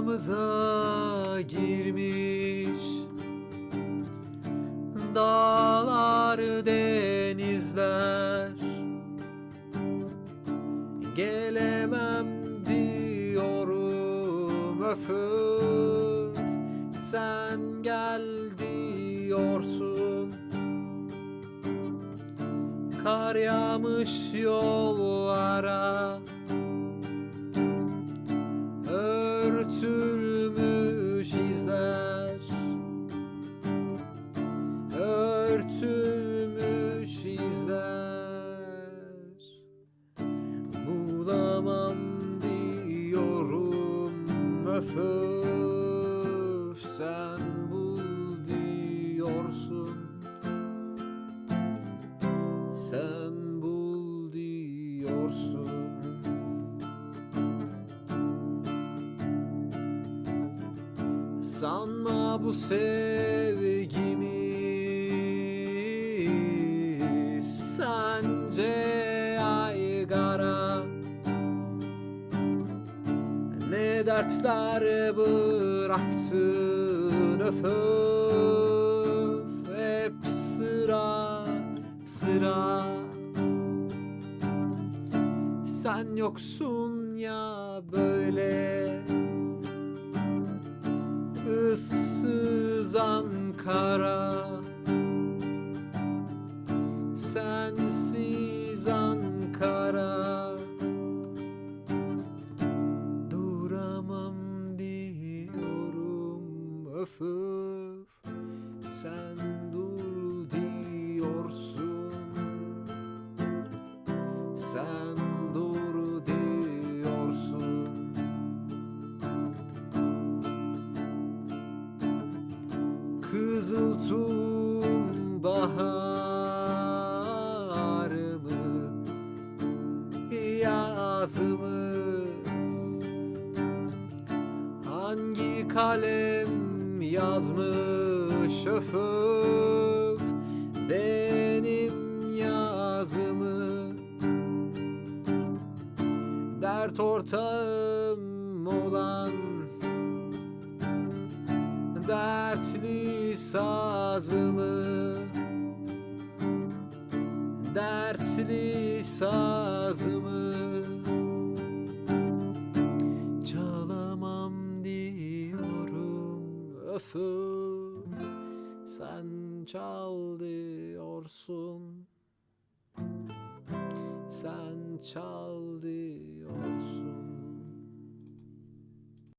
Aramıza girmiş. Dağlar denizler. Gelemem diyorum öf öf Sen gel diyorsun. Kar yağmış yollara öf Sen bul diyorsun. Sen bul diyorsun. Sanma bu sevgimi Ne dertler bıraktın öf öf. Hep sıra sıra. Sen yoksun ya böyle. Issız Ankara öf öf Sen dur diyorsun. Sen dur diyorsun. Kızıltum baharımı Yazımı Hangi kalem yazmış? Öf öf. Benim yazımı. Dert ortağım olan dertli sazımı. Dertli sazımı sen çal diyorsun sen çal diyorsun